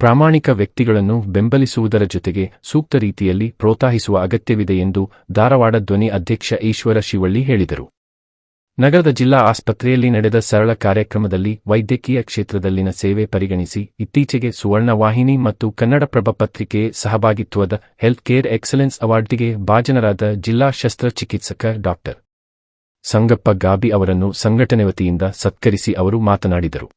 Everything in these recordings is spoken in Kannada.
ಪ್ರಾಮಾಣಿಕ ವ್ಯಕ್ತಿಗಳನ್ನು ಬೆಂಬಲಿಸುವುದರ ಜೊತೆಗೆ ಸೂಕ್ತ ರೀತಿಯಲ್ಲಿ ಪ್ರೋತ್ಸಾಹಿಸುವ ಅಗತ್ಯವಿದೆ ಎಂದು ಧಾರವಾಡ ಧ್ವನಿ ಅಧ್ಯಕ್ಷ ಈಶ್ವರ ಶಿವಳ್ಳಿ ಹೇಳಿದರು. ನಗರದ ಜಿಲ್ಲಾ ಆಸ್ಪತ್ರೆಯಲ್ಲಿ ನಡೆದ ಸರಳ ಕಾರ್ಯಕ್ರಮದಲ್ಲಿ ವೈದ್ಯಕೀಯ ಕ್ಷೇತ್ರದಲ್ಲಿನ ಸೇವೆ ಪರಿಗಣಿಸಿ ಇತ್ತೀಚೆಗೆ ಸುವರ್ಣ ವಾಹಿನಿ ಮತ್ತು ಕನ್ನಡಪ್ರಭ ಪತ್ರಿಕೆ ಸಹಭಾಗಿತ್ವದ ಹೆಲ್ತ್ ಕೇರ್ ಎಕ್ಸಲೆನ್ಸ್ ಅವಾರ್ಡ್ಗೆ ಭಾಜನರಾದ ಜಿಲ್ಲಾ ಶಸ್ತ್ರಚಿಕಿತ್ಸಕ ಡಾಕ್ಟರ್ ಸಂಗಪ್ಪ ಗಾಬಿ ಅವರನ್ನು ಸಂಘಟನೆ ವತಿಯಿಂದ ಸತ್ಕರಿಸಿ ಅವರು ಮಾತನಾಡಿದರು.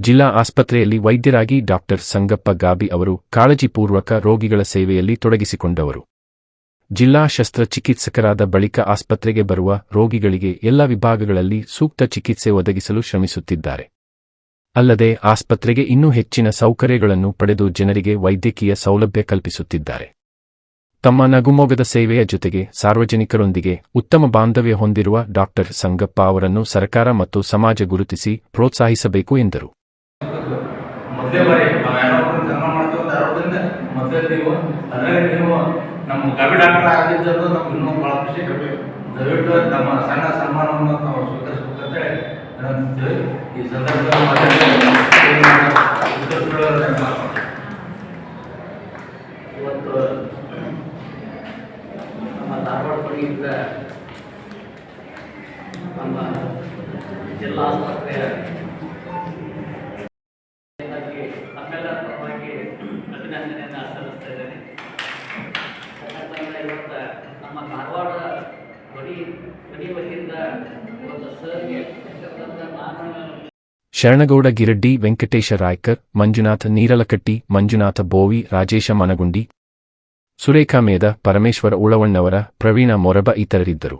ಜಿಲ್ಲಾ ಆಸ್ಪತ್ರೆಯಲ್ಲಿ ವೈದ್ಯರಾಗಿ ಡಾಕ್ಟರ್ ಸಂಗಪ್ಪ ಗಾಬಿ ಅವರು ಕಾಳಜಿಪೂರ್ವಕ ರೋಗಿಗಳ ಸೇವೆಯಲ್ಲಿ ತೊಡಗಿಸಿಕೊಂಡವರು. ಜಿಲ್ಲಾ ಶಸ್ತ್ರಚಿಕಿತ್ಸಕರಾದ ಬಳಿಕ ಆಸ್ಪತ್ರೆಗೆ ಬರುವ ರೋಗಿಗಳಿಗೆ ಎಲ್ಲ ವಿಭಾಗಗಳಲ್ಲಿ ಸೂಕ್ತ ಚಿಕಿತ್ಸೆ ಒದಗಿಸಲು ಶ್ರಮಿಸುತ್ತಿದ್ದಾರೆ. ಅಲ್ಲದೆ ಆಸ್ಪತ್ರೆಗೆ ಇನ್ನೂ ಹೆಚ್ಚಿನ ಸೌಕರ್ಯಗಳನ್ನು ಪಡೆದು ಜನರಿಗೆ ವೈದ್ಯಕೀಯ ಸೌಲಭ್ಯ ಕಲ್ಪಿಸುತ್ತಿದ್ದಾರೆ. ತಮ್ಮ ನಗುಮೊಗದ ಸೇವೆಯ ಜೊತೆಗೆ ಸಾರ್ವಜನಿಕರೊಂದಿಗೆ ಉತ್ತಮ ಬಾಂಧವ್ಯ ಹೊಂದಿರುವ ಡಾಕ್ಟರ್ ಸಂಗಪ್ಪ ಅವರನ್ನು ಸರ್ಕಾರ ಮತ್ತು ಸಮಾಜ ಗುರುತಿಸಿ ಪ್ರೋತ್ಸಾಹಿಸಬೇಕು ಎಂದರು. ಮೊದಲೇ ಬಾರಿ ನಾವು ಯಾರೋ ಸನ್ಮಾನ ಮಾಡ್ತೀವಿ ಅಂತ ಧಾರವಾಡದಿಂದ ಮೊದಲೇ ನೀವು ಅದ್ರಾಗ ನೀವು ನಮ್ಮ ಗವಿ ಡಾಕ್ಟರ್ ಆಗಿದ್ದು ನಮ್ಗೆ ಇನ್ನೂ ಭಾಳ ಖುಷಿ ದಯವಿಟ್ಟು ನಮ್ಮ ಸಣ್ಣ ಸನ್ಮಾನವನ್ನು ನಾವು ಸ್ವೀಕರಿಸಬೇಕಂತ ಹೇಳಿ. ಈ ಸಂದರ್ಭದಲ್ಲಿ ಇವತ್ತು ನಮ್ಮ ಧಾರವಾಡ ನಮ್ಮ ಜಿಲ್ಲಾ ಆಸ್ಪತ್ರೆಯ ಅಭಿನಂದನೆಯನ್ನು ಸಲ್ಲಿಸ್ತಾ ಇದ್ದೇನೆ. ಯಾಕಂತಂದರೆ ಇವತ್ತು ನಮ್ಮ ಧಾರವಾಡ ಗಡಿ ಗಡಿ ವತಿಯಿಂದ ಇವತ್ತು ಸರ್ಗೆ ಯಾಕಂತಂದ್ರೆ ನಾನು ಶರಣಗೌಡ ಗಿರಡ್ಡಿ, ವೆಂಕಟೇಶ ರಾಯ್ಕರ್, ಮಂಜುನಾಥ ನೀರಲಕಟ್ಟಿ, ಮಂಜುನಾಥ ಬೋವಿ, ರಾಜೇಶ ಮನಗುಂಡಿ, ಸುರೇಖಾ ಮೇದ, ಪರಮೇಶ್ವರ ಉಳವಣ್ಣವರ, ಪ್ರವೀಣ ಮೊರಬ ಇತರರಿದ್ದರು.